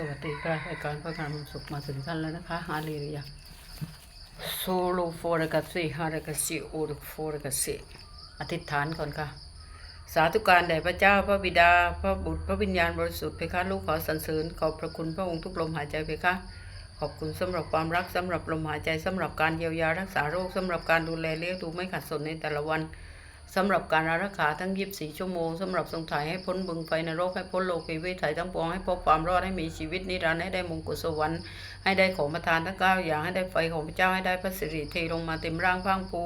สวัสดีค่ะรายการพระการสุขมาถึงท่านแล้วนะคะฮาเลลูยาโซโลโฟรกัสซีฮาระกัสซีโอรโฟรกัสซีอธิษฐานก่อนค่ะ สาธุการแด่พระเจ้าพระบิดา พระบุตรพระวิญญาณบริสุทธิ์เพคะลูกขอสรรเสริญขอบพระคุณพระองค์ทุกลมหายใจเพคะขอบคุณสำหรับความรักสำหรับลมหายใจสำหรับการเยียวยารักษาโรคสำหรับการดูแลเลี้ยงดูไม่ขัดสนในแต่ละวัน สำหรับการอารักขาทั้ง24ชั่วโมงสำหรับทรงถ่ายให้พ้นบึงไฟนรกให้พ้นโลกีวิถีทั้งปวงให้พบความรอดให้มีชีวิตนิรันดร์ให้ได้มงกุฎสวรรค์ให้ได้ของประทานทั้งเก้าอย่างให้ได้ไฟของพระเจ้าให้ได้พระสิริเทลงมาเต็มร่างพังภู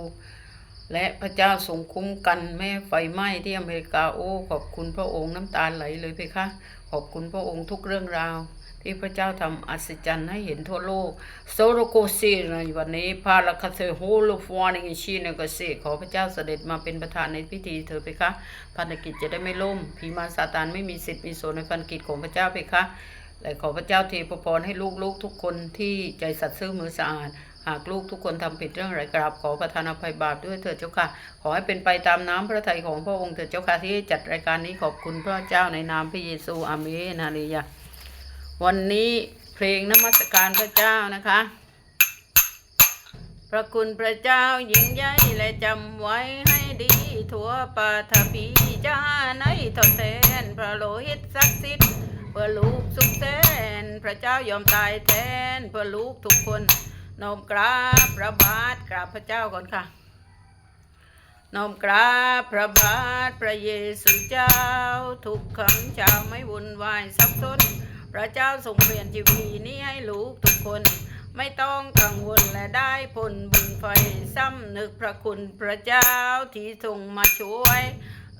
และพระเจ้าทรงคุ้มกันแม่ไฟไหม้ที่อเมริกาโอ้ขอบคุณพระองค์น้ำตาไหลเลยเพคะ ขอบคุณพระองค์ทุกเรื่องราว ที่พระเจ้าทำอัศจรรย์ให้เห็นทั่วโลกโซโรโกซีในวันนี้พาลคาเซโฮโลฟวานิชีนกเซขอพระเจ้าเสด็จมาเป็นประธานในพิธีเธอเพคะพันธกิจจะได้ไม่ล่มผีมารซาตานไม่มีสิทธิ์มีส่วนในพันธกิจของพระเจ้าเพคะและขอพระเจ้าเทพระพรให้ลูกๆทุกคนที่ใจสัตย์ซื่อมือสะอาดหากลูกทุกคนทำผิดเรื่องอะไรกราบขอประทานอภัยบาปด้วยเถิดเจ้าค่ะ ขอให้เป็นไปตามน้ำพระทัยของพระองค์เถิดเจ้าค่ะที่จัดรายการนี้ขอบคุณพระเจ้าในนามพระเยซูอาเมนฮาเลลูยา วันนี้เพลงนมัสการพระเจ้านะคะ พระคุณพระเจ้ายิ่งใหญ่และจำไว้ให้ดีทั่วปาฐพีจ้าในทดแทน พระโลหิตศักดิ์สิทธิ์เพื่อลูกสุขแสนพระเจ้ายอมตายแทน เพื่อลูกทุกคนนมกราบพระบาทกราบพระเจ้าก่อนค่ะน้อมกราบพระบาทพระเยซูเจ้า ทุกขังชาวไม่วุ่นวายสับสน พระเจ้าทรงเปลี่ยนชีวิตนี้ให้ลูกทุกคน ไม่ต้องกังวลและได้ผลบุญไฟซ้ำนึกพระคุณพระเจ้าที่ทรงมาช่วย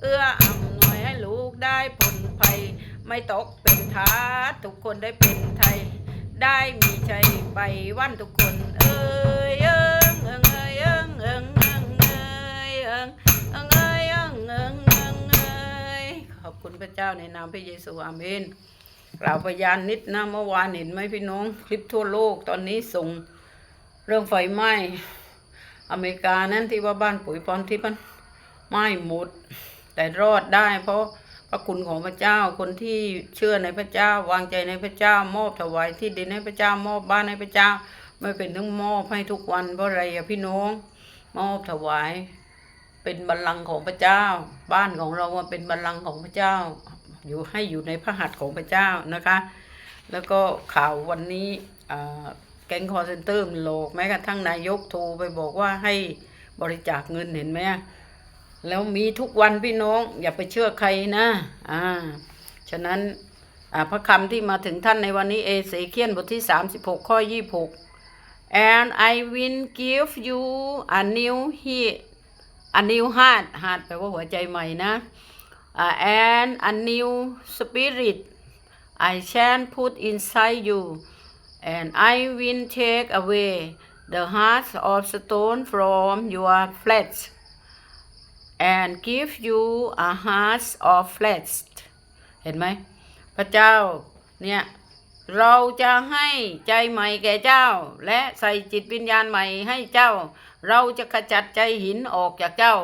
เอื้ออำนวยให้ลูกได้ผลภัย ไม่ตกเป็นทาสทุกคนได้เป็นไทย ได้มีใจไปวันทุกคน เอ้ยเอิงเอิงเอ้ยเอิงเอิงเอิงเอ้ยเอิงเอิงเอ้ยเอิงเอิงเอิงเอ้ยขอบคุณพระเจ้าในนามพระเยซูอาเมน กล่าวพยานนิดนะเมื่อวานเห็นไหมพี่น้อง คลิปทั่วโลกตอนนี้ส่งเรื่องไฟไหม้อเมริกานั้นที่ว่าบ้านปุ๋ยพรที่มันไหม้หมด แต่รอดได้ เพราะพระคุณของพระเจ้าคนที่เชื่อในพระเจ้า วางใจในพระเจ้ามอบถวายที่ดินให้พระเจ้ามอบบ้านให้พระเจ้า ไม่เป็นทั้งมอบให้ทุกวันเพราะอะไรอะพี่น้อง มอบถวาย เป็นบัลลังก์ของพระเจ้า บ้านของเราเป็นบัลลังก์ของพระเจ้า อยู่ให้อยู่ในพระหัตถ์ของพระเจ้านะคะ แล้วก็ข่าววันนี้แก๊งคอร์เซนเตอร์มันหลอกแม้กระทั่งนายกโทรไปบอกว่าให้บริจาคเงินเห็นไหมแล้วมีทุกวันพี่น้องอย่าไปเชื่อใครนะอ่าฉะนั้นพระคำที่มาถึงท่านในวันนี้เอเสเคียนบทที่ 36 ข้อ 26 and I will give you a new heart a new heart heart แปลว่าหัวใจใหม่นะ uh, and a new spirit I shall put inside you and I will take away the heart of stone from your flesh and give you a heart of flesh เห็นไหมพระเจ้าเนี่ยเราจะให้ใจใหม่แก่เจ้า และใส่จิตวิญญาณใหม่ให้เจ้า เราจะขจัดใจหินออกจากเจ้า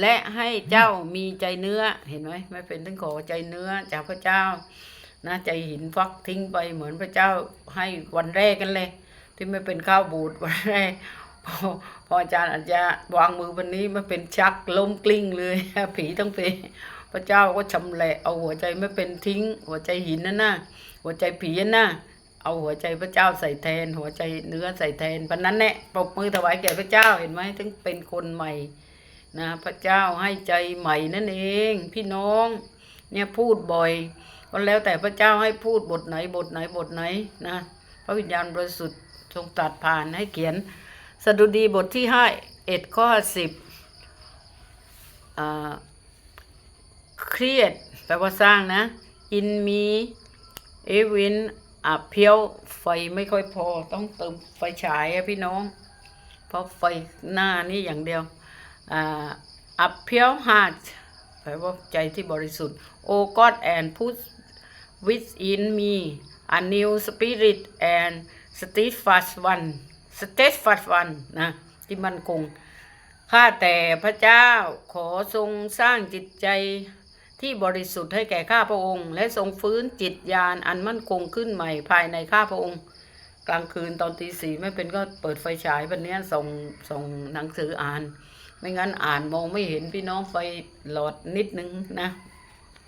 และให้เจ้ามีใจเนื้อเห็นไหมไม่เป็นทั้งขอใจเนื้อจากพระเจ้านะใจหินฟักทิ้งไปเหมือนพระเจ้าให้วันแรกกันเลย ที่ไม่เป็นข้าวบูดวันแรกพอพออาจารย์อาจจะวางมือวันนี้มันเป็นชักล้มกลิ้งเลยผีต้องเป็นพระเจ้าก็ชำแหละเอาหัวใจไม่เป็นทิ้ง หัวใจหินนั่นนะหัวใจผีนั่นนะเอาหัวใจพระเจ้าใส่แทน หัวใจเนื้อใส่แทนพันนั้นแหละปรบมือถวายแก่พระเจ้าเห็นไหมถึงเป็นคนใหม่ นะพระเจ้าให้ใจใหม่นั่นเอง พี่น้อง เนี่ยพูดบ่อยก็แล้วแต่พระเจ้าให้พูดบทไหนบทไหนบทไหนนะพระวิญญาณบริสุทธิ์ทรงตรัดผ่านให้เขียน สดุดีบทที่ห้าเอ็ดข้อสิบเครียดแปลว่าสร้างนะ อินมีเอวินอะเพียวไฟไม่ค่อยพอต้องเติมไฟฉายอะพี่น้อง เพราะไฟหน้านี่อย่างเดียว อ่า a pure heart แปลว่าใจที่บริสุทธิ์ O God and put within me a new spirit and steadfast one steadfast one นะที่มันคง ข้าแต่พระเจ้าขอทรงสร้างจิตใจที่บริสุทธิ์ให้แก่ข้าพระองค์ และทรงฟื้นจิตญาณอันมั่นคงขึ้นใหม่ภายในข้าพระองค์ กลางคืนตอนตีสี่ไม่เป็นก็เปิดไฟฉายวันนี้ส่งส่งหนังสืออ่าน ไม่งั้นอ่านมองไม่เห็นพี่น้องไฟหลอดนิดนึงนะ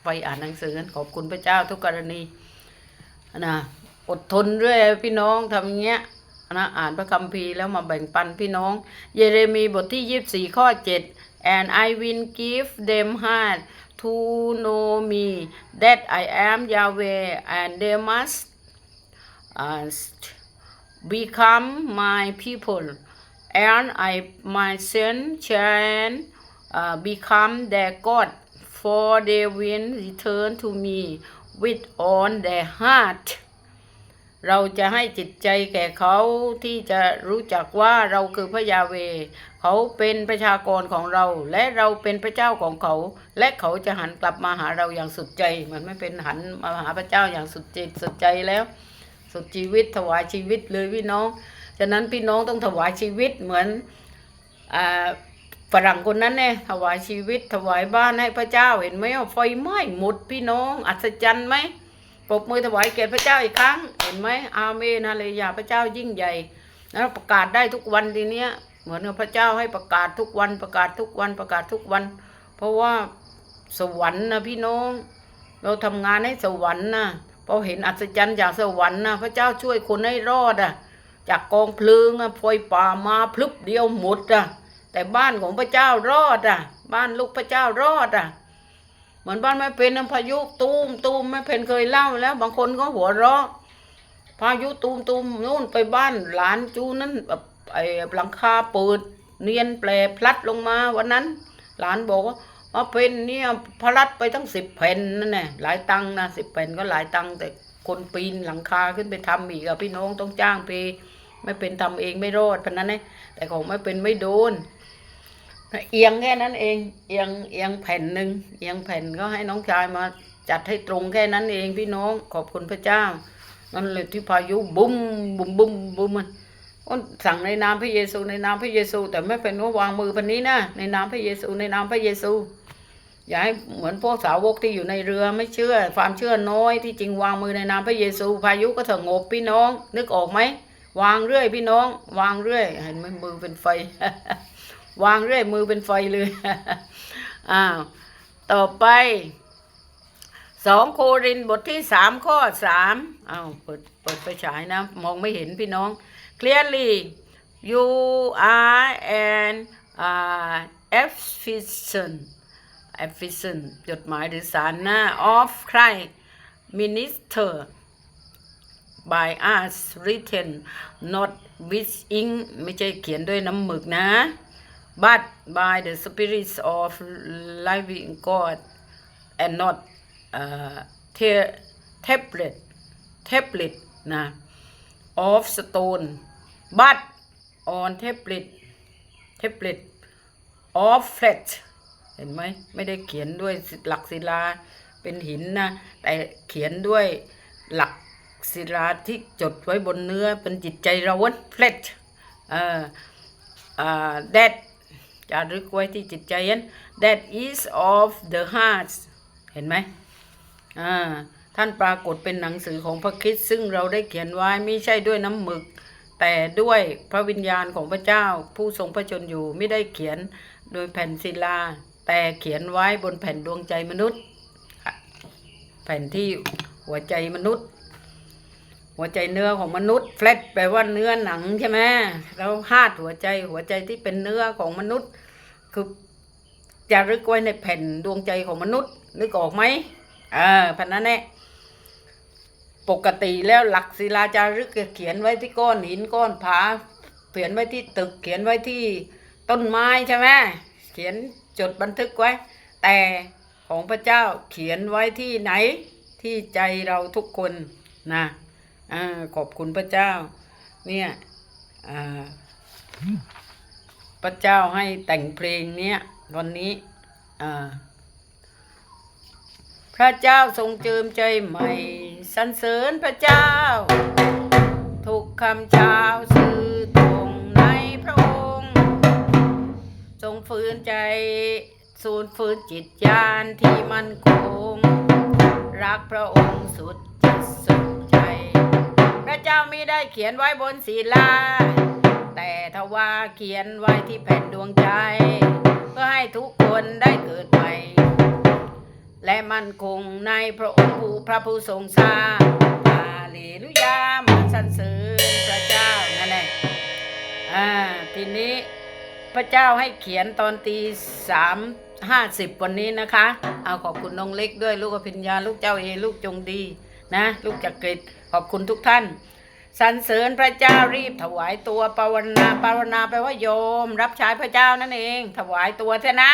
ไฟอ่านหนังสือขอบคุณพระเจ้าทุกกรณีนะอดทนเรื่อยพี่น้องทำอย่างเงี้ยนะอ่านพระคัมภีร์แล้วมาแบ่งปันพี่น้อง เยเรมีบทที่ยี่สี่ข้อเจ็ด and I will give them heart to know me that I am Yahweh and they must uh, become my people and I myself shall uh, become their God for they will return to me with all their heart เราจะให้จิตใจแก่เขาที่จะรู้จักว่าเราคือพระยาเว เขาเป็นประชากรของเรา และเราเป็นพระเจ้าของเขา และเขาจะหันกลับมาหาเราอย่างสุดใจเหมือนไม่เป็นหันมาหาพระเจ้าอย่างสุดจิตสุดใจแล้ว สุดชีวิตถวายชีวิตเลยพี่น้อง ฉะนั้นพี่น้องต้องถวายชีวิตเหมือนฝรั่งคนนั้นเนี่ยถวายชีวิตถวายบ้านให้พระเจ้าเห็นไหมว่าไฟไหม้หมดพี่น้องอัศจรรย์ไหมปรบมือถวายแก่พระเจ้าอีกครั้ง เห็นไหมอาเมนฮาเลยาพระเจ้ายิ่งใหญ่แล้วประกาศได้ทุกวันทีเนี้ยเหมือนกับพระเจ้าให้ประกาศทุกวันประกาศทุกวันประกาศทุกวัน เพราะว่าสวรรค์นะพี่น้อง เราทำงานให้สวรรค์นะพอเห็นอัศจรรย์จากสวรรค์นะพระเจ้าช่วยคนให้รอดอะ จากกองเพลิงอะไฟป่ามาพลึบเดียวหมดอะแต่บ้านของพระเจ้ารอดอะบ้านลูกพระเจ้ารอดอะเหมือนบ้านแม่เพนนะพายุตูมตูมแม่เพนเคยเล่าแล้ว บางคนก็หัวเราะพายุตูมตูมนู่นไปบ้านหลานจูนั้นแบบไอ้หลังคาเปิดเนียนแปลพลัดลงมาวันนั้น หลานบอกว่ามาเพนเนี่ยพลัดไปตั้งสิบแผ่นนั่นแหละหลายตังนะสิบแผ่นก็หลายตังแต่คนปีนหลังคาขึ้นไปทำอีกอะพี่น้องต้องจ้างไป ไม่เป็นทำเองไม่รอดพนนั้นเองแต่ของไม่เป็นไม่โดนเอียงแค่นั้นเองเอียงเอียงแผ่นหนึ่งเอียงแผ่นก็ให้น้องชายมาจัดให้ตรงแค่นั้นเองพี่น้องขอบคุณพระเจ้านั่นเลยที่พายุบุ้มบุ้มบุ้มบุ้มมันอ้นสั่งในนามพระเยซูในนามพระเยซู แต่ไม่เป็นว่าวางมือพันนี้นะในนามพระเยซูในนามพระเยซู อย่าให้เหมือนพวกสาวกที่อยู่ในเรือไม่เชื่อ ความเชื่อน้อยที่จริงวางมือในนามพระเยซู พายุก็สงบพี่น้อง นึกออกไหม วางเรื่อยพี่น้อง วางเรื่อย เห็นไหมมือเป็นไฟ วางเรื่อยมือเป็นไฟเลยอ้าวต่อไปสองโครินบทที่สามข้อสามอ้าวเปิดเปิดไฟฉายนะ มองไม่เห็นพี่น้อง clearly you are an uh, Ephesian Ephesian จดหมายหรือสารหน้า of Christ minister by us written not with ink ไม่ใช่เขียนด้วยน้ำหมึกนะ but by the spirits of living God and not uh, tablet tablet นะ of stone but on tablet tablet of flesh เห็นไหมไม่ได้เขียนด้วยหลักศิลาเป็นหินนะ แต่เขียนด้วยหลัก ศิลาที่จดไว้บนเนื้อเป็นจิตใจเราวัน flesh เอ่ออ่า that จะรึกไว้ที่จิตใจนั้น that is of the heart เห็นไหมอ่าท่านปรากฏเป็นหนังสือของพระคริสต์ซึ่งเราได้เขียนไว้ไม่ใช่ด้วยน้ำหมึก แต่ด้วยพระวิญญาณของพระเจ้า ผู้ทรงพระชนอยู่ไม่ได้เขียนโดยแผ่นศิลา แต่เขียนไว้บนแผ่นดวงใจมนุษย์ แผ่นที่หัวใจมนุษย์ หัวใจเนื้อของมนุษย์แฟลตแปลว่าเนื้อหนังใช่ไหมแล้วฮาดหัวใจหัวใจที่เป็นเนื้อของมนุษย์ คือจะรึกไว้ในแผ่นดวงใจของมนุษย์ นึกออกไหมอ่าพันนั้นแน่ปกติแล้วหลักศิลาจารึกเขียนไว้ที่ก้อนหินก้อนผาเขียนไว้ที่ตึกเขียนไว้ที่ต้นไม้ใช่ไหมเขียนจดบันทึกไว้ แต่ของพระเจ้าเขียนไว้ที่ไหนที่ใจเราทุกคนนะ อขอบคุณพระเจ้า เนี่ยพระเจ้าให้แต่งเพลงเนี้ยวันนี้พระเจ้าทรงเจิมใจใหม่สรรเสริญพระเจ้า ทุกคำเช้าสื่อตรงในพระองค์ ทรงฟื้นใจสูญฟื้นจิตญาณที่มันคงรักพระองค์สุด เจ้ามิได้เขียนไว้บนศิลา แต่ทว่าเขียนไว้ที่แผ่นดวงใจ เพื่อให้ทุกคนได้เกิดใหม่ และมั่นคงในพระองค์ผู้พระผู้ทรงสร้างฮาเลลูยามาสรรเสริญพระเจ้านั่นแหละอ่าทีนี้พระเจ้าให้เขียนตอนตีสามห้าสิบวันนี้นะคะ เอาขอบคุณน้องเล็กด้วยลูกอภิญญาลูกเจ้าเอลูกจงดี นะลูกจักริดขอบคุณทุกท่านสรรเสริญพระเจ้ารีบถวายตัวปาวนาปาวนาแปลว่าโยม รับใช้พระเจ้านั่นเอง ถวายตัวเถอะนะ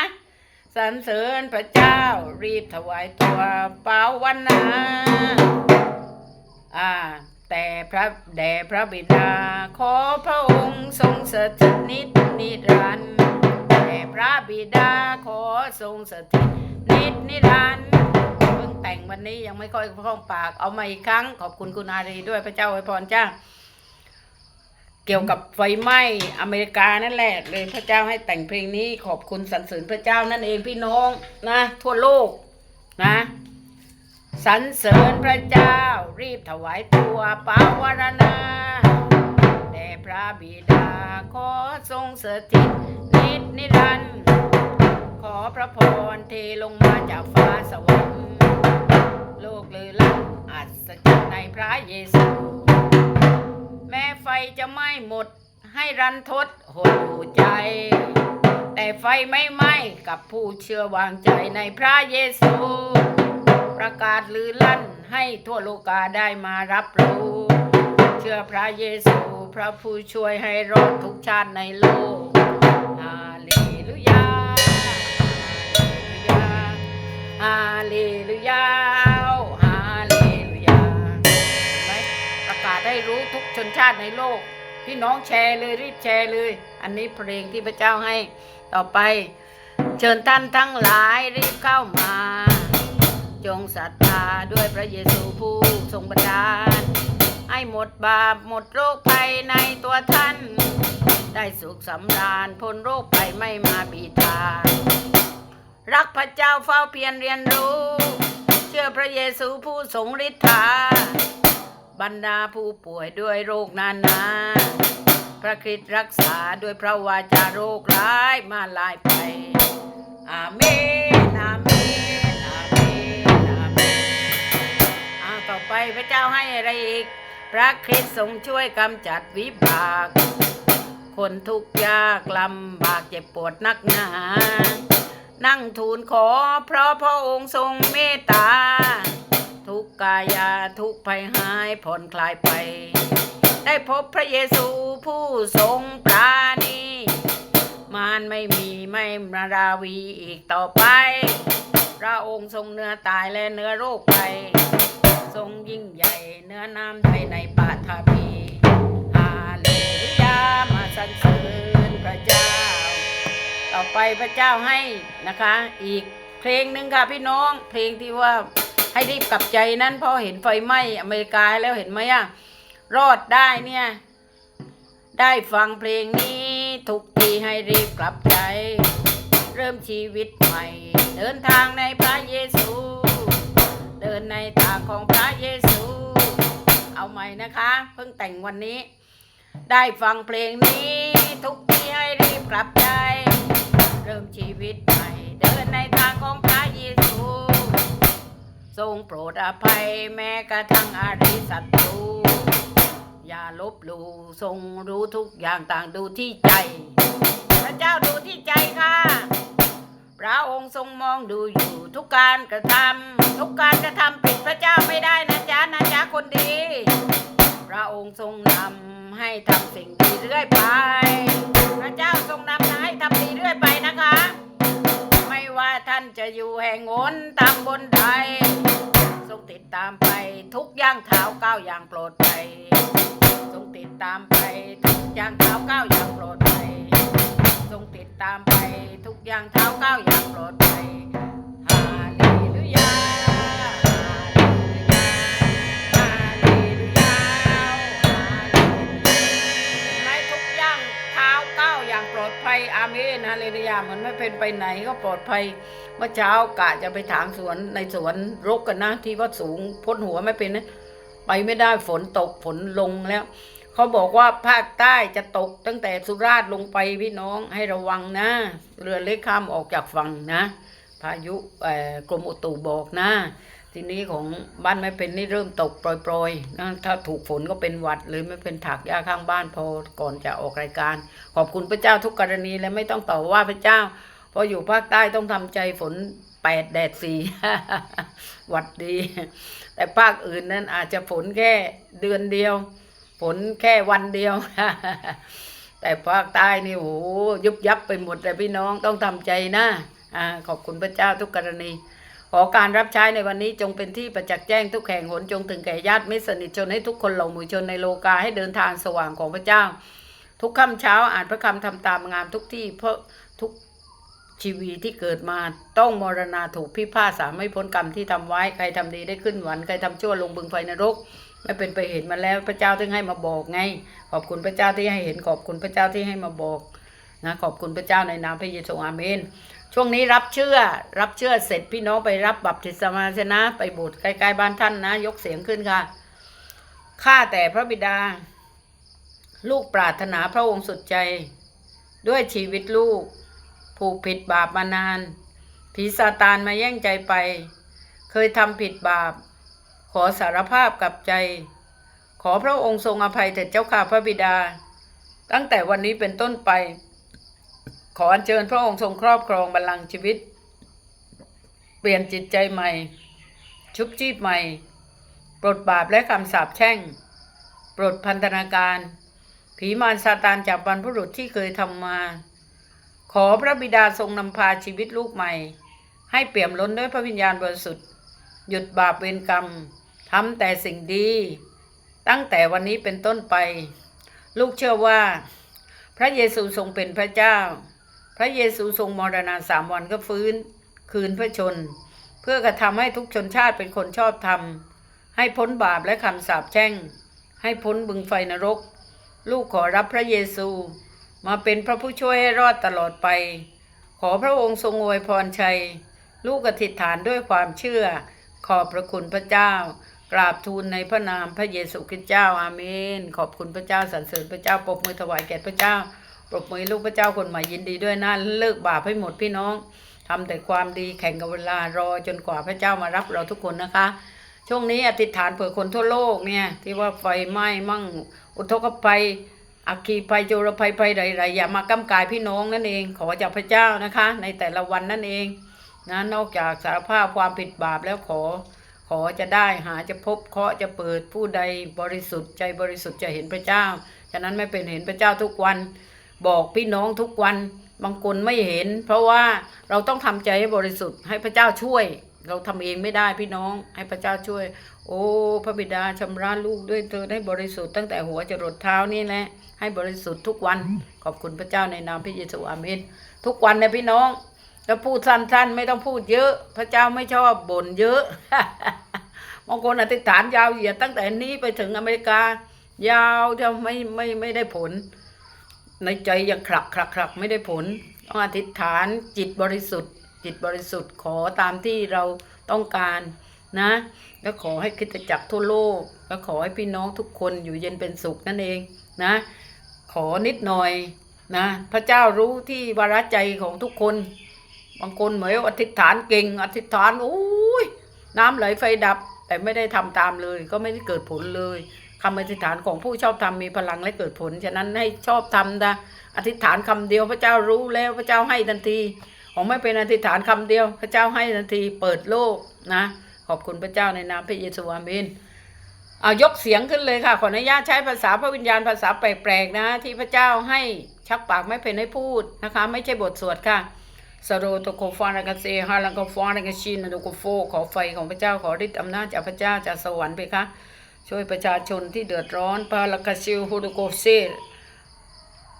สรรเสริญพระเจ้ารีบถวายตัวปาวนาอ่าแต่พระแด่พระบิดา ขอพระองค์ทรงสถิตนิจนิรันดร์แต่พระบิดาขอทรงสถิตนิจนิรันดร์ แต่งวันนี้ยังไม่ค่อยคล่องปาก เอามาอีกครั้ง ขอบคุณคุณอารีด้วยพระเจ้าอวยพรจ้าเกี่ยวกับไฟไหม้อเมริกานั่นแหละเลยพระเจ้าให้แต่งเพลงนี้ขอบคุณสรรเสริญพระเจ้านั่นเองพี่น้องนะ ทั่วโลกนะสรรเสริญพระเจ้า รีบถวายตัวปาวารณาแด่พระบิดาขอทรงสถิตนิจนิรันดร์ ขอพระพรเทลงมาจากฟ้าสวรรค์โลกเลยลั่นอัศจรรย์ในพระเยซูแม้ไฟจะไหม้หมดให้รันทดหดหูใจ แต่ไฟไม่ไหม้กับผู้เชื่อวางใจในพระเยซู ประกาศลือลั่นให้ทั่วโลกาได้มารับรู้ เชื่อพระเยซู พระผู้ช่วยให้รอดทุกชาติในโลก ฮาเลลูยาฮาเลลูยาเห็นไหมประกาศให้รู้ทุกชนชาติในโลก พี่น้องแชร์เลยรีบแชร์เลย อันนี้เพลงที่พระเจ้าให้ต่อไป เชิญท่านทั้งหลายรีบเข้ามา จงศรัทธาด้วยพระเยซูผู้ทรงบันดาล ให้หมดบาปหมดโรคภัยในตัวท่าน ได้สุขสำราญพ้นโรคภัยไม่มาบีทา รักพระเจ้าเฝ้าเพียรเรียนรู้ เชื่อพระเยซูผู้ทรงฤทธา บรรดาผู้ป่วยด้วยโรคนานา พระคริสต์รักษาด้วยพระวาจาโรคร้ายมาลายไป อาเมน อาเมน อาเมน อาเมนอ่าต่อไปพระเจ้าให้อะไรอีก พระคริสต์ทรงช่วยกำจัดวิบาก คนทุกข์ยากลำบากเจ็บปวดนักหนา นั่งทูลขอเพราะพระองค์ทรงเมตตา ทุกกายาทุกภัยหายผ่อนคลายไป ได้พบพระเยซูผู้ทรงปราณีมารไม่มีไม่มาราวีอีกต่อไป พระองค์ทรงเนื้อตายและเนื้อโรคไป ทรงยิ่งใหญ่เนื้อน้ำไทยในปาฐาพีฮาเลลูยามาสรรเสริญพระเจ้า ต่อไปพระเจ้าให้นะคะ อีกเพลงหนึ่งค่ะพี่น้องเพลงที่ว่าให้รีบกลับใจนั้นเพราะเห็นไฟไหม้อเมริกาแล้วเห็นไหมอะรอดได้เนี่ย ได้ฟังเพลงนี้ทุกทีให้รีบกลับใจ เริ่มชีวิตใหม่ เดินทางในพระเยซู เดินในทางของพระเยซู เอาใหม่นะคะ เพิ่งแต่งวันนี้ ได้ฟังเพลงนี้ทุกทีให้รีบกลับใจ เริ่มชีวิตใหม่ เดินในทางของพระเยซูทรงโปรดอภัยแม้กระทั่งอาริศัตรูอย่าลบหลู่ทรงรู้ทุกอย่างต่างดูที่ใจ พระเจ้าดูที่ใจค่ะ พระองค์ทรงมองดูอยู่ทุกการกระทำทุกการกระทำผิดพระเจ้าไม่ได้นะจ๊ะนะจ๊ะคนดี พระองค์ทรงนำให้ทำสิ่งดีเรื่อยไป พระเจ้าทรงนำ อยไปนะคะ ไม่ว่าท่านจะอยู่แห่งโนตามบนใดทรงติดตามไปทุกย่างเท้าก้าวอย่างโปรดไปทรงติดตามไปทุกย่างเท้าก้าวอย่างโปรดไปทรงติดตามไปทุกย่างเท้าก้าวอย่างโปรดไป ลูยาเห็นไหมทุกย่าเท้าก้าวอย่างปลอดภัยาเมนฮาเลลูยามันไม่เป็นไปไหนก็ปลอดภัยเมื่อเช้ากะจะไปถางสวนในสวนรกกันนะที่ว่าสูงพ้นหัวไม่เป็นนะไปไม่ได้ฝนตกฝนลงแล้วเขาบอกว่าภาคใต้จะตกตั้งแต่สุราษฎร์ลงไปพี่น้องให้ระวังนะ เรือเล็กข้ามออกจากฝั่งนะ พายุกรมอุตุบอกนะ ทีนี้ของบ้านไม่เป็นนี่เริ่มตกโปรยๆนะถ้าถูกฝนก็เป็นหวัดหรือไม่เป็นถากหญ้าข้างบ้านพอก่อนจะออกรายการ ขอบคุณพระเจ้าทุกกรณีและไม่ต้องต่อว่าพระเจ้า เพราะอยู่ภาคใต้ต้องทำใจฝนแปดแดดสี่หวัดดี แต่ภาคอื่นนั้นอาจจะฝนแค่เดือนเดียว ฝนแค่วันเดียว แต่ภาคใต้นี่โอ้โหยุบยับไปหมดเลยพี่น้องต้องทำใจนะอ่าขอบคุณพระเจ้าทุกกรณี ขอการรับใช้ในวันนี้จงเป็นที่ประจักษ์แจ้งทุกแห่งหนจงถึงแก่ญาติมิตรสนิทชนให้ทุกคนเหล่าหมู่ชนในโลกาให้เดินทางสว่างของพระเจ้า ทุกค่ำเช้าอ่านพระคำทำตามงามทุกที่เพราะทุกชีวีที่เกิดมาต้องมรณาถูกพิพากษาไม่พ้นกรรมที่ทำไว้ใครทำดีได้ขึ้นหวันใครทำชั่วลงบึงไฟนรก ไม่เป็นไปเห็นมาแล้วพระเจ้าถึงให้มาบอกไง ขอบคุณพระเจ้าที่ให้เห็นขอบคุณพระเจ้าที่ให้มาบอกนะขอบคุณพระเจ้าในนามพระเยซูอาเมน ช่วงนี้รับเชื่อ รับเชื่อเสร็จพี่น้องไปรับบัพติศมาชนะ ไปบสถ์ใกล้ๆบ้านท่านนะ ยกเสียงขึ้นค่ะข้าแต่พระบิดา ลูกปรารถนาพระองค์สุดใจ ด้วยชีวิตลูก ผูกผิดบาปมานาน ผีซาตานมาแย่งใจไป เคยทำผิดบาป ขอสารภาพกับใจ ขอพระองค์ทรงอภัยเถิดเจ้าข้าพระบิดา ตั้งแต่วันนี้เป็นต้นไป ขออัญเชิญพระองค์ทรงครอบครองบัลลังก์ชีวิต เปลี่ยนจิตใจใหม่ ชุบชีพใหม่ ปลดบาปและคำสาปแช่ง ปลดพันธนาการ ผีมารซาตานจากบรรพบุรุษที่เคยทำมา ขอพระบิดาทรงนำพาชีวิตลูกใหม่ ให้เปี่ยมล้นด้วยพระวิญญาณบริสุทธิ์ หยุดบาปเวรกรรมทำแต่สิ่งดี ตั้งแต่วันนี้เป็นต้นไป ลูกเชื่อว่า พระเยซูทรงเป็นพระเจ้า พระเยซูทรงมรณาสามวันก็ฟื้น คืนพระชน เพื่อกระทำให้ทุกชนชาติเป็นคนชอบธรรม ให้พ้นบาปและคำสาปแช่ง ให้พ้นบึงไฟนรก ลูกขอรับพระเยซู มาเป็นพระผู้ช่วยให้รอดตลอดไป ขอพระองค์ทรงอวยพรชัย ลูกอธิษฐานด้วยความเชื่อ ขอบพระคุณพระเจ้า กราบทูลในพระนามพระเยซูคริสต์เจ้าอาเมน ขอบคุณพระเจ้าสรรเสริญพระเจ้าปรบมือถวายแก่พระเจ้า ปรบมือลูกพระเจ้าคนใหม่ยินดีด้วยนะเลิกบาปให้หมดพี่น้องทำแต่ความดีแข่งกับเวลารอจนกว่าพระเจ้ามารับเราทุกคนนะคะ ช่วงนี้อธิษฐานเผื่อคนทั่วโลกเนี่ยที่ว่าไฟไหม้มั่งอุทกภัยอัคคีภัยโจรภัยภัยใดๆอย่ามากำกายพี่น้องนั่นเอง ขอจากพระเจ้านะคะ ในแต่ละวันนั่นเองนะนอกจากสารภาพความผิดบาปแล้วขอ ขอจะได้หาจะพบเคาะจะเปิดผู้ใดบริสุทธิ์ใจบริสุทธิ์จะเห็นพระเจ้า ฉะนั้นไม่เป็นเห็นพระเจ้าทุกวัน บอกพี่น้องทุกวันบางคนไม่เห็น เพราะว่าเราต้องทำใจให้บริสุทธิ์ให้พระเจ้าช่วย เราทำเองไม่ได้พี่น้องให้พระเจ้าช่วย โอ้พระบิดาชำระลูกด้วยเธอได้บริสุทธิ์ตั้งแต่หัวจรดเท้านี่แหละให้บริสุทธิ์ทุกวันขอบคุณพระเจ้าในนามพระเยซูอาเมนทุกวันนะพี่น้องแล้วพูดสั้นๆ ไม่ต้องพูดเยอะ พระเจ้าไม่ชอบบ่นเยอะบางคนอธิษฐานยาวเหยียดตั้งแต่นี้ไปถึงอเมริกายาวจะไม่ไม่ไม่ได้ผล ในใจยังคลักคลักคลักไม่ได้ผล ต้องอธิษฐานจิตบริสุทธิ์ จิตบริสุทธิ์ขอตามที่เราต้องการนะแล้วขอให้คิดจักรทั่วโลกแล้วขอให้พี่น้องทุกคนอยู่เย็นเป็นสุขนั่นเองนะ ขอนิดหน่อยนะ พระเจ้ารู้ที่วาระใจของทุกคน บางคนเหมือนอธิษฐานเก่ง อธิษฐานโอ้ยน้ำไหลไฟดับ แต่ไม่ได้ทำตามเลย ก็ไม่ได้เกิดผลเลย คำอธิษฐานของผู้ชอบทำมีพลังและเกิดผล ฉะนั้นให้ชอบทำนะอธิษฐานคำเดียวพระเจ้ารู้แล้วพระเจ้าให้ทันทีของไม่เป็นอธิษฐานคำเดียว พระเจ้าให้ทันทีเปิดโลกนะขอบคุณพระเจ้าในนามพระเยซูอาเมนเอายกเสียงขึ้นเลยค่ะ ขออนุญาตใช้ภาษาพระวิญญาณภาษาแปลกๆนะ ที่พระเจ้าให้ชักปากไม่เป็นให้พูดนะคะ ไม่ใช่บทสวดค่ะสโรโตโคฟานกเซฮาลังกฟานกชินโตโกโฟขอไฟของพระเจ้าขอฤทธิ์อำนาจจากพระเจ้าจากสวรรค์ไปค่ะ ช่วยประชาชนที่เดือดร้อนปาลกซิลฮูโดโกเซ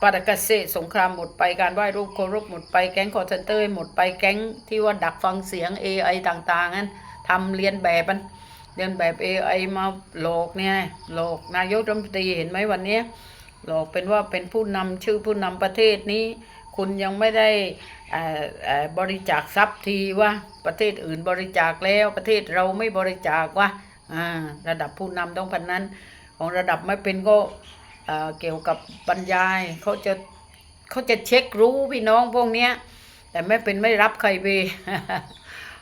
ปาตกเซสงครามหมดไปการไหว้รูปเคารพหมดไปแก๊งคอร์เซนเตอร์หมดไปแก๊งที่ว่าดักฟังเสียง AI ต่างๆนั้นทำเรียนแบบมันเรียนแบบ AI มาหลอกเนี่ยหลอกนายกรัฐมนตรีเห็นไหมวันนี้หลอกเป็นว่าเป็นผู้นำชื่อผู้นำประเทศนี้ คุณยังไม่ได้บริจาคทรัพย์ทีว่าประเทศอื่นบริจาคแล้วประเทศเราไม่บริจาคว่า อ่าระดับผู้นำต้องพันนั้น ของระดับไม่เป็นก็เกี่ยวกับบรรยายเขาจะเขาจะเช็ครู้พี่น้องพวกเนี้ย แต่ไม่เป็นไม่รับใครไป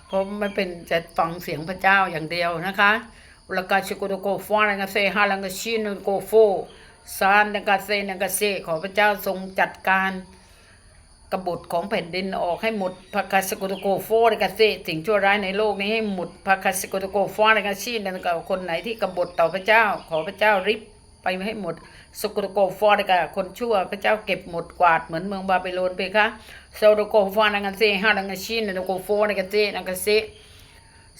เพราะไม่เป็นจะฟังเสียงพระเจ้าอย่างเดียวนะคะอุลกาชิโกโตโกฟานังกาเซฮาลังกาชินุโกโฟซานนังกาเซนังกาเซขอพระเจ้าทรงจัดการ บฏของแผ่นดินออกให้หมดพระกาสโกโตโกโฟนังกาเซสิ่งชั่วร้ายในโลกนี้ให้หมดพระกาสโกโตโกโฟานังกาชินังกาคนไหนที่กบฏต่อพระเจ้า ขอพระเจ้าริบไปให้หมดสกุลโกฟอดกาคนชั่วพระเจ้าเก็บหมดกวาดเหมือนเมืองบาบิโลนไปคะโซโดโกฟานังกาเซฮานังกาชินังโกโฟนังกาเซนังกาเซ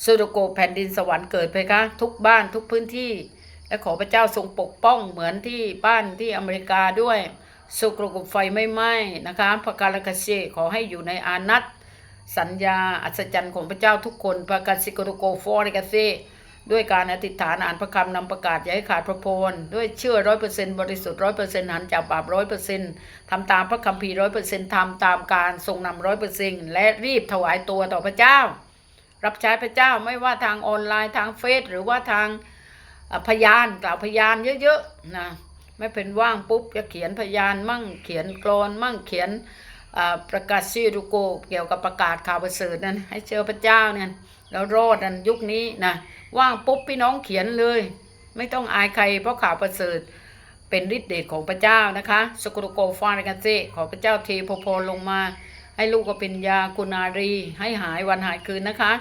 สุดโกแผ่นดินสวรรค์เกิดไปคะทุกบ้านทุกพื้นที่ และขอพระเจ้าทรงปกป้องเหมือนที่บ้านที่อเมริกาด้วย สุกรกบไฟไม่ไหม้นะคะพระกาลกเชขอให้อยู่ในอานัตสัญญาอัศจรรย์ของพระเจ้าทุกคนพระกาสิกรโกฟอริกาเซด้วยการอธิษฐานอ่านพระคำนำประกาศอย่าให้ขาดพระพรด้วยเชื่อร้อยเปอร์เซ็นต์บริสุทธิ์ร้อยเปอร์เซ็นต์หันจากบาปร้อยเปอร์เซ็นต์ทำตามพระคัมภีร์ร้อยเปอร์เซ็นต์ทำตามการทรงนำร้อยเปอร์เซ็นต์และรีบถวายตัวต่อพระเจ้า รับใช้พระเจ้าไม่ว่าทางออนไลน์ทางเฟซหรือว่าทางพยานกล่าวพยานเยอะๆนะ ไม่เป็นว่างปุ๊บจะเขียนพยานมั่งเขียนกรอนมั่งเขียนประกาศซีรุโกเกี่ยวกับประกาศข่าวประเสริฐนั้นให้เจอพระเจ้าเนี่ยแล้วรอดนั้นยุคนี้นะว่างปุ๊บพี่น้องเขียนเลย ไม่ต้องอายใครเพราะข่าวประเสริฐเป็นฤทธิ์เดชของพระเจ้านะคะสกุลโกฟาริกันเซขอพระเจ้าเทโพโพลงมา ให้ลูกก็เป็นยาคุณารี ให้หายวันหายคืนนะคะ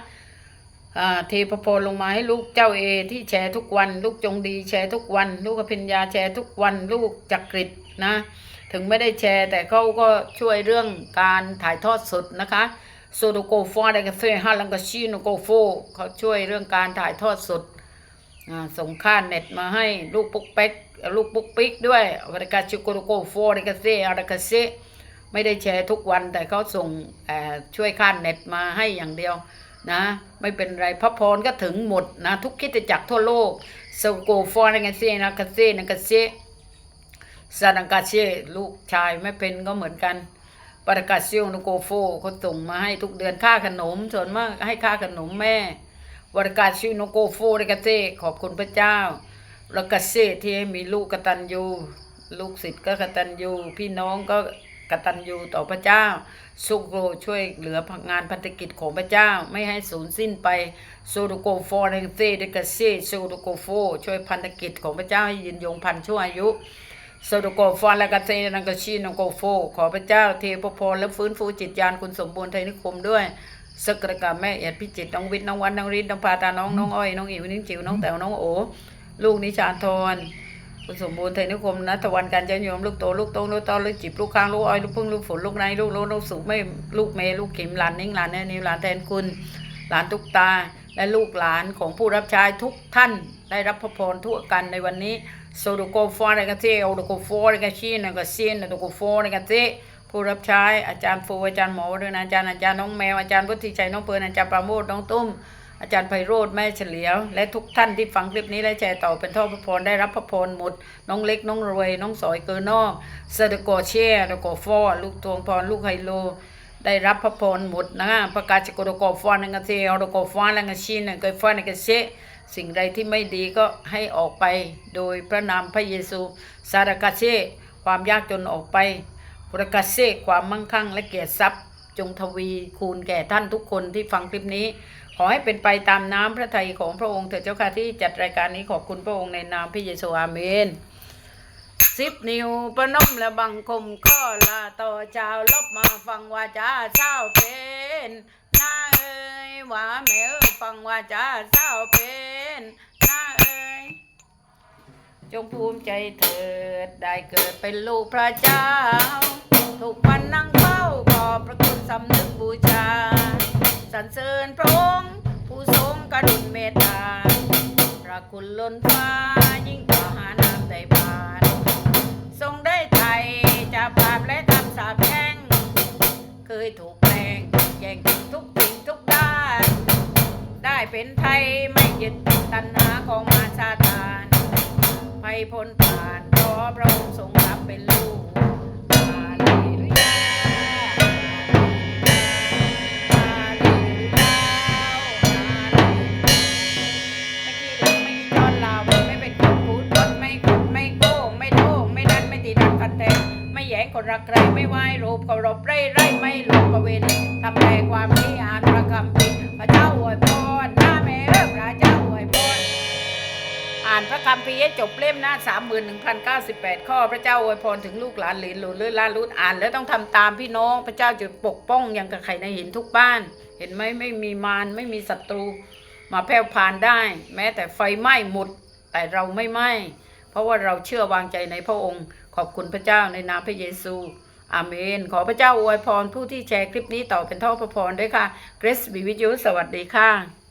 เทพพรลงมาให้ลูกเจ้าเอที่แชร์ทุกวัน ลูกจงดีแชร์ทุกวัน ลูกอภิญญาแชร์ทุกวัน ลูกจักริดนะ ถึงไม่ได้แชร์ แต่เขาก็ช่วยเรื่องการถ่ายทอดสดนะคะโซโดโกฟาเดกาเฟฮาลังกาชิโนโกโฟเขาช่วยเรื่องการถ่ายทอดสดส่งค่าเน็ตมาให้ลูกปุ๊กเป๊กลูกปุ๊กปิ๊กด้วยวรกาชิโกโดโกโฟเดกาเซอาราคาเซไม่ได้แชร์ทุกวันแต่เขาส่งช่วยค่าเน็ตมาให้อย่างเดียว นะไม่เป็นไรพระพรก็ถึงหมดนะทุกคิดจักทั่วโลกสโกฟอนังกเซนักเซนักเซซานังกาเซลูกชายไม่เป็นก็เหมือนกันปรากาซิโอนโกโฟเขาส่งมาให้ทุกเดือนค่าขนมส่วนมากให้ค่าขนมแม่วรกาซิโนโกโฟเรกาเซขอบคุณพระเจ้าแลกาเซที่ให้มีลูกกตัญญูลูกศิษย์ก็กตัญญูพี่น้องก็ กตัญญูต่อพระเจ้า สุโกช่วยเหลืองานพันธกิจของพระเจ้าไม่ให้สูญสิ้นไปโซโดโกโฟเรกเซเดกเซโซโดโกโฟช่วยพันธกิจของพระเจ้าให้ยืนยงพันชั่วอายุโซโดโกฟอนและกาเซนังกชีนงโกโฟ ขอพระเจ้าเทพระพรและฟื้นฟูจิตญาณคุณสมบูรณ์ไทยนิคมด้วยสกรกาแม่เอียดพิจิตน้องวิทย์น้องวันน้องริดน้องพาตาน้องน้องอ้อยน้องอิ๋วนิ้งจิ๋วน้องแต๋วน้องโอ ลูกนิชานทร คุณสมบูรณ์ไทยนิคมนัทวันการจันยมลูกโตลูกโตลูกตอลูกจิบลูกค้างลูกอ้อยลูกพึ่งลูกฝนลูกในลูกโลลูกสุกไม่ลูกเมลูกขิมหลานนิ่งหลานแน่นิวหลานแทนคุณหลานทุกตา และลูกหลานของผู้รับใช้ทุกท่านได้รับพระพรทั่วกันในวันนี้โซโดโกฟอร์นกาเซโอโดโกฟอร์นกาชีนกาเซียนโดโกฟอร์นกาเซผู้รับใช้อาจารย์ฟูอาจารย์หมอวยนอาจารย์อาจารย์น้องแมวอาจารย์วุฒิชัยน้องเปิร์นอาจารย์ปราโมทน้องตุ้ม อาจารย์ไพโรธแม่เฉลียว และทุกท่านที่ฟังคลิปนี้และแชร์ต่อเป็นท่อพระพรได้รับพระพรหมด น้องเล็กน้องรวย น้องสอยเกินนอกเซเดโกเช่เดโกฟอลูกตวงพรลูกไฮโล ได้รับพระพรหมดนะประกาศโกโดโกฟอนนกเซอโดโกฟอนนกชินนกฟอนนกเซสิ่งใดที่ไม่ดีก็ให้ออกไปโดยพระนามพระเยซู สารกาเซความยากจนออกไปประกาเซความมั่งคั่งและเกียรติทรัพย์ จงทวีคูณแก่ท่านทุกคนที่ฟังคลิปนี้ ขอให้เป็นไปตามน้ำพระทัยของพระองค์เถิดเจ้าค่ะที่จัดรายการนี้ขอบคุณพระองค์ในนามพระเยซูอาเมนสิบนิ้วประนมและบังคมข้อลาต่อเจ้าลบมาฟังว่าจ้าเศร้าเป็นหน้าเอ้ยว่าแม่ฟังว่าจ้าเศร้าเป็นหน้าเอ้ยจงภูมิใจเถิดได้เกิดเป็นลูกพระเจ้าทุกวันนั่งเฝ้าขอบพระคุณสำนึกบูชา สรรเสริญพระองค์ผู้ทรงกรุณเมตตาพระคุณล้นฟ้ายิ่งกว่าหาน้ำได้บาน ทรงได้ไทยจากบาปและทำสาปแช่ง เคยถูกแกล้งแย่งทุกสิ่งทุกด้าน ได้เป็นไทยไม่ยึดติดตัณหาของมารซาตานไปพ้นผ่านเพราะพระองค์ทรงรับเป็นลูก ไม่ไรูปเคารพไร่ไร่ไม่หลงกเวนทำแต่ความดีอ่านพระคำพีพระเจ้าอวยพรหน้าแม่พระเจ้าอวยพรอ่านพระคัมภีให้จบเล่มหน้าสามหมื่นหนึ่งพันเก้าสิบแปดข้อพระเจ้าอวยพรถึงลูกหลานหลินหลุนเลื่อนลานรุดอ่านแล้วต้องทำตามพี่น้องพระเจ้าจะปกป้องอย่างกับไข่ในหินทุกบ้าน เห็นไหมไม่มีมารไม่มีศัตรู มาแผ่วพานได้ แม้แต่ไฟไหม้หมดแต่เราไม่ไหม้เพราะว่าเราเชื่อวางใจในพระองค์ ขอบคุณพระเจ้าในนามพระเยซู อาเมน ขอพระเจ้าอวยพรผู้ที่แชร์คลิปนี้ต่อเป็นท่อพระพรด้วยค่ะเกรซบีวิจูสวัสดีค่ะ